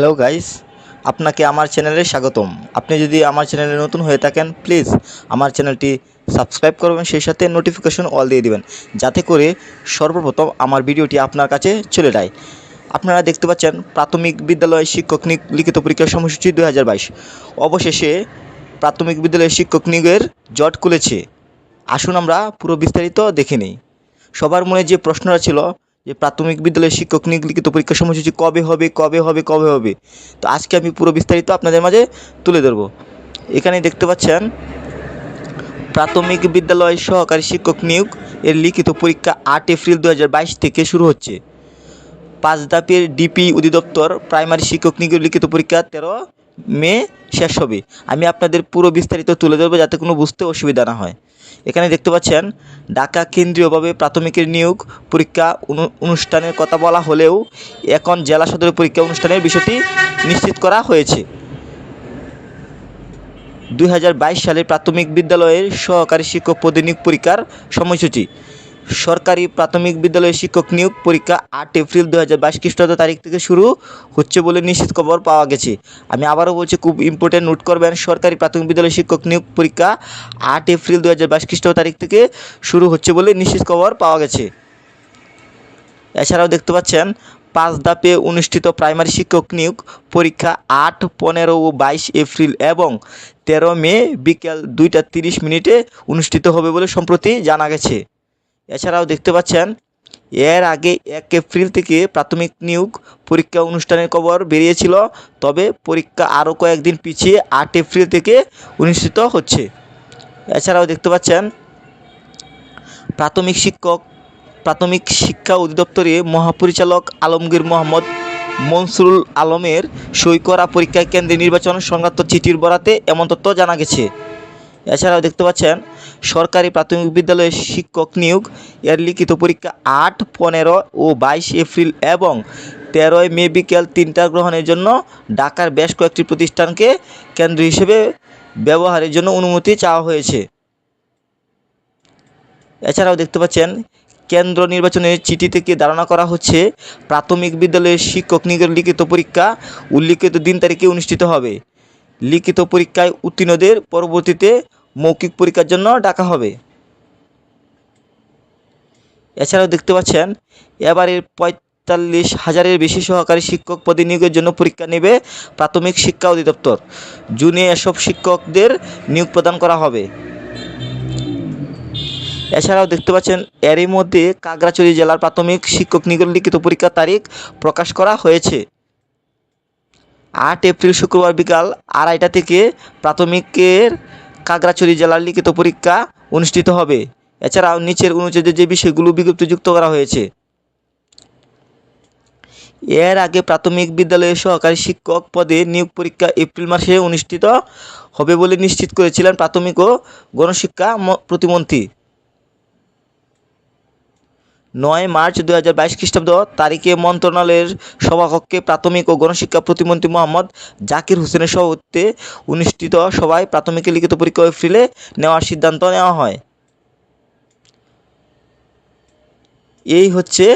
Hello guys আপনাকে আমার চ্যানেলে স্বাগতম। আপনি যদি আমার চ্যানেলে নতুন হয়ে থাকেন প্লিজ আমার চ্যানেলটি সাবস্ক্রাইব করবেন, সেই সাথে নোটিফিকেশন অল দিয়ে দিবেন, যাতে করে সর্বপ্রথম আমার ভিডিওটি আপনার কাছে চলে যায়। আপনারা দেখতে পাচ্ছেন, প্রাথমিক বিদ্যালয় শিক্ষক নিয়োগ লিখিত পরীক্ষার সময়সূচি দু হাজার বাইশ। অবশেষে প্রাথমিক বিদ্যালয় শিক্ষক নিয়োগের জট খুলেছে। আসুন আমরা পুরো বিস্তারিত দেখে নিই। সবার মনে যে প্রশ্নটা ছিল যে প্রাথমিক বিদ্যালয়ের শিক্ষক নিয়োগ লিখিত পরীক্ষার সময়সূচি কবে হবে কবে হবে কবে হবে? তো আজকে আমি পুরো বিস্তারিত আপনাদের মাঝে তুলে ধরবো। এখানে দেখতে পাচ্ছেন, প্রাথমিক বিদ্যালয় সহকারী শিক্ষক নিয়োগ এর লিখিত পরীক্ষা আট এপ্রিল দু হাজার বাইশ থেকে শুরু হচ্ছে। পাঁচ ধাপের ডিপি অধিদপ্তর প্রাইমারি শিক্ষক নিয়োগের লিখিত পরীক্ষা তেরো মে শেষ হবে। আমি আপনাদের পুরো বিস্তারিত তুলে ধরবো যাতে কোনো বুঝতে অসুবিধা না হয়। এখানে দেখতে পাচ্ছেন, ঢাকা কেন্দ্রীয়ভাবে প্রাথমিকের নিয়োগ পরীক্ষা অনু- অনুষ্ঠানের কথা বলা হলেও এখন জেলা সদরের পরীক্ষা অনুষ্ঠানের বিষয়টি নিশ্চিত করা হয়েছে। দুই হাজার বাইশ সালে প্রাথমিক বিদ্যালয়ের সহকারী শিক্ষক পদে নিয়োগ পরীক্ষার সময়সূচি। সরকারি প্রাথমিক বিদ্যালয়ের শিক্ষক নিয়োগ পরীক্ষা আট এপ্রিল দু হাজার বাইশ খ্রিস্টাব্দ তারিখ থেকে শুরু হচ্ছে বলে নিশ্চিত খবর পাওয়া গেছে। আমি আবারও বলছি, খুব ইম্পর্টেন্ট নোট করবেন, সরকারি প্রাথমিক বিদ্যালয়ের শিক্ষক নিয়োগ পরীক্ষা আট এপ্রিল দু হাজার বাইশ খ্রিস্টাব্দ তারিখ থেকে শুরু হচ্ছে বলে নিশ্চিত খবর পাওয়া গেছে। এছাড়াও দেখতে পাচ্ছেন, পাঁচ ধাপে অনুষ্ঠিত প্রাইমারি শিক্ষক নিয়োগ পরীক্ষা আট, পনেরো ও বাইশ এপ্রিল এবং তেরো মে বিকেল দুইটা তিরিশ মিনিটে অনুষ্ঠিত হবে বলে সম্প্রতি জানা গেছে। এছাড়াও দেখতে পাচ্ছেন, এর আগে এক এপ্রিল থেকে প্রাথমিক নিয়োগ পরীক্ষা অনুষ্ঠানের খবর বেরিয়েছিল, তবে পরীক্ষা আরও কয়েকদিন পিছিয়ে আট এপ্রিল থেকে অনুষ্ঠিত হচ্ছে। এছাড়াও দেখতে পাচ্ছেন, প্রাথমিক শিক্ষক, প্রাথমিক শিক্ষা অধিদপ্তরে মহাপরিচালক আলমগীর মোহাম্মদ মনসুরুল আলমের সই করা পরীক্ষা কেন্দ্রে নির্বাচন সংক্রান্ত চিঠির বরাতে এমন তথ্য জানা গেছে। এছাড়াও দেখতে পাচ্ছেন, সরকারি প্রাথমিক বিদ্যালয়ের শিক্ষক নিয়োগ, এর লিখিত পরীক্ষা আট, পনেরো ও বাইশ এপ্রিল এবং তেরোই মে বিকেল তিনটা গ্রহণের জন্য ঢাকার বেশ কয়েকটি প্রতিষ্ঠানকে কেন্দ্র হিসেবে ব্যবহারের জন্য অনুমতি চাওয়া হয়েছে। এছাড়াও দেখতে পাচ্ছেন, কেন্দ্র নির্বাচনের চিঠি থেকে ধারণা করা হচ্ছে, প্রাথমিক বিদ্যালয়ের শিক্ষক নিয়োগের লিখিত পরীক্ষা উল্লিখিত দিন তারিখে অনুষ্ঠিত হবে। লিখিত পরীক্ষায় উত্তীর্ণদের পরবর্তীতে মৌখিক পরীক্ষার জন্য ডাকা হবে। এছাড়াও দেখতে পাচ্ছেন এবারের পঁয়তাল্লিশ হাজারের বেশি সহকারী শিক্ষক পদে নিয়োগের জন্য পরীক্ষা নেবে প্রাথমিক শিক্ষা অধিদপ্তর। জুনে এসব শিক্ষকদের নিয়োগ প্রদান করা হবে। এছাড়াও দেখতে পাচ্ছেন, এরই মধ্যে কাগড়াছড়ি জেলার প্রাথমিক শিক্ষক নিয়োগের লিখিত পরীক্ষার তারিখ প্রকাশ করা হয়েছে। আট এপ্রিল শুক্রবার বিকাল আড়াইটা থেকে প্রাথমিকের কাগড়াছড়ি জেলার লিখিত পরীক্ষা অনুষ্ঠিত হবে। এছাড়াও নিচের অনুচ্ছেদে যে বিষয়গুলো বিজ্ঞপ্তি যুক্ত করা হয়েছে। এর আগে প্রাথমিক বিদ্যালয়ের সহকারী শিক্ষক পদে নিয়োগ পরীক্ষা এপ্রিল মাসে অনুষ্ঠিত হবে বলে নিশ্চিত করেছিলেন প্রাথমিক ও গণশিক্ষা প্রতিমন্ত্রী। নয় মার্চ দু হাজার বাইশ খ্রিস্টাব্দ তারিখে মন্ত্রণালয়ের সভাকক্ষে প্রাথমিক ও গণশিক্ষা প্রতিমন্ত্রী মোহাম্মদ জাকির হোসেনের সভাপতিত্বে অনুষ্ঠিত সভায় প্রাথমিকের লিখিত পরীক্ষা এপ্রিলে নেওয়ার সিদ্ধান্ত নেওয়া হয়। এই হচ্ছে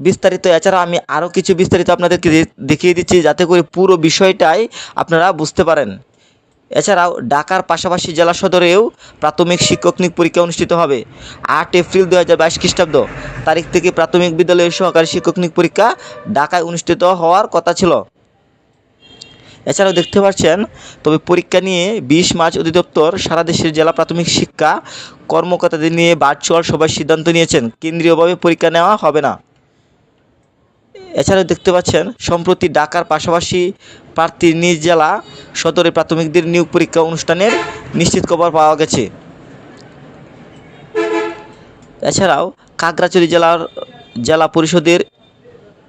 বিস্তারিত এছাড়া আমি আরও কিছু বিস্তারিত আপনাদেরকে দেখিয়ে দিচ্ছি যাতে করে পুরো বিষয়টাই আপনারা বুঝতে পারেন। এছাড়াও ঢাকার পাশাপাশি জেলা সদরেও প্রাথমিক শিক্ষক নিয়োগ পরীক্ষা অনুষ্ঠিত হবে আট এপ্রিল দু হাজার বাইশ খ্রিস্টাব্দ। তারিখ থেকে প্রাথমিক বিদ্যালয়ের সহকারী শিক্ষক নিয়োগ পরীক্ষা ঢাকায় অনুষ্ঠিত হওয়ার কথা ছিল। এছাড়াও দেখতে পাচ্ছেন, তবে পরীক্ষা নিয়ে বিশ মার্চ অধিদপ্তর সারা দেশের জেলা প্রাথমিক শিক্ষা কর্মকর্তাদের নিয়ে ভার্চুয়াল সভায় সিদ্ধান্ত নিয়েছেন। কেন্দ্রীয়ভাবে পরীক্ষা নেওয়া হবে না। এছাড়াও দেখতে পাচ্ছেন, সম্প্রতি ঢাকার পাশাপাশি প্রার্থীর নিজ জেলা সদরে প্রাথমিকদের নিয়োগ পরীক্ষা অনুষ্ঠানের নিশ্চিত খবর পাওয়া গেছে। এছাড়াও খাগড়াছড়ি জেলার জেলা পরিষদের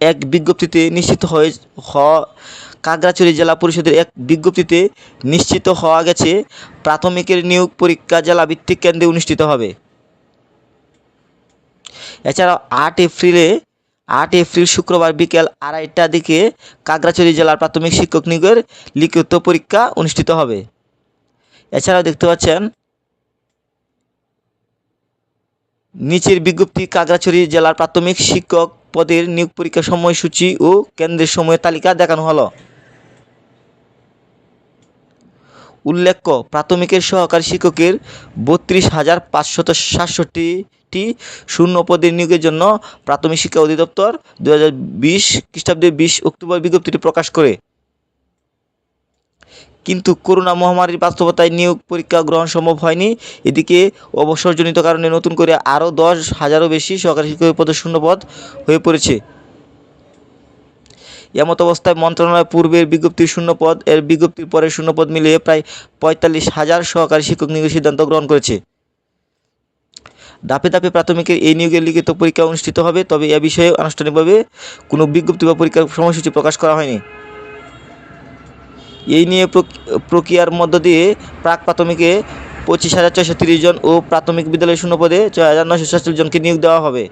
এক বিজ্ঞপ্তিতে নিশ্চিত হয়ে খাগড়াছড়ি জেলা পরিষদের এক বিজ্ঞপ্তিতে নিশ্চিত হওয়া গেছে, প্রাথমিকের নিয়োগ পরীক্ষা জেলা ভিত্তিক কেন্দ্রে অনুষ্ঠিত হবে। এছাড়াও আট এপ্রিলে আট এপ্রিল শুক্রবার বিকেল আড়াইটার দিকে কাগড়াছড়ি জেলার প্রাথমিক শিক্ষক নিয়োগের লিখিত পরীক্ষা অনুষ্ঠিত হবে। এছাড়াও দেখতে পাচ্ছেন, নিচের বিজ্ঞপ্তি, কাগড়াছড়ি জেলার প্রাথমিক শিক্ষক পদের নিয়োগ পরীক্ষা সময়সূচি ও কেন্দ্রের সময়ের তালিকা দেখানো হলো। উল্লেখ্য, প্রাথমিকের সহকারী শিক্ষকের বত্রিশ হাজার পাঁচশত সাতষট্টিটি শূন্য পদের নিয়োগের জন্য প্রাথমিক শিক্ষা অধিদপ্তর দু হাজার বিশ খ্রিস্টাব্দে বিশ অক্টোবর বিজ্ঞপ্তিটি প্রকাশ করে। কিন্তু করোনা মহামারীর বাস্তবতায় নিয়োগ পরীক্ষা গ্রহণ সম্ভব হয়নি। এদিকে অবসরজনিত কারণে নতুন করে আরও দশ হাজারও বেশি সহকারী শিক্ষকের পদে শূন্যপদ হয়ে পড়েছে। এমত অবস্থায় মন্ত্রণালয় পূর্বের বিজ্ঞপ্তির শূন্যপদ, এর বিজ্ঞপ্তির পরে শূন্যপদ মিলিয়ে প্রায় পঁয়তাল্লিশ হাজার সহকারী শিক্ষক নিয়োগের সিদ্ধান্ত গ্রহণ করেছে। ধাপে ধাপে প্রাথমিকের এই নিয়োগের লিখিত পরীক্ষা অনুষ্ঠিত হবে, তবে এ বিষয়ে আনুষ্ঠানিকভাবে কোনো বিজ্ঞপ্তি বা পরীক্ষার সময়সূচি প্রকাশ করা হয়নি। এই নিয়ে প্রক- প্রক্রিয়ার মধ্য দিয়ে প্রাক প্রাথমিকে পঁচিশ হাজার ছয়শো তিরিশ জন ও প্রাথমিক বিদ্যালয়ের শূন্যপদে ছয় হাজার নয়শো সাতচল্লিশ জনকে নিয়োগ দেওয়া হবে।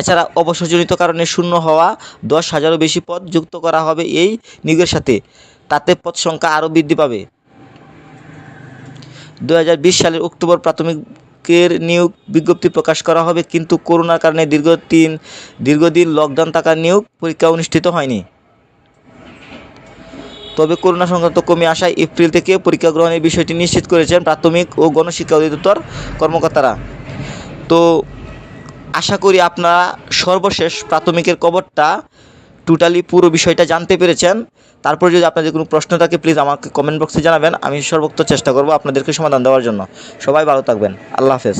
এছাড়া অবসরজনিত কারণে শূন্য হওয়া দশ হাজারও বেশি পদ যুক্ত করা হবে এই নিয়োগের সাথে। তাতে পদ সংখ্যা আরও বৃদ্ধি পাবে। দু হাজার বিশ সালের অক্টোবর প্রাথমিকের নিয়োগ বিজ্ঞপ্তি প্রকাশ করা হবে, কিন্তু করোনার কারণে দীর্ঘ তিন দীর্ঘদিন লকডাউন থাকার নিয়োগ পরীক্ষা অনুষ্ঠিত হয়নি। তবে করোনা সংক্রান্ত কমে আসায় এপ্রিল থেকে পরীক্ষা গ্রহণের বিষয়টি নিশ্চিত করেছেন প্রাথমিক ও গণশিক্ষা অধিদপ্তর কর্মকর্তারা। তো আশা করি আপনারা সর্বশেষ প্রাথমিকের কবরটা টোটালি পুরো বিষয়টা জানতে পেরেছেন। তারপরে যদি আপনাদের কোনো প্রশ্ন থাকে প্লিজ আমাকে কমেন্ট বক্সে জানাবেন। আমি সর্বোচ্চ চেষ্টা করব আপনাদেরকে সমাধান দেওয়ার জন্য। সবাই ভালো থাকবেন। আল্লাহ হাফেজ।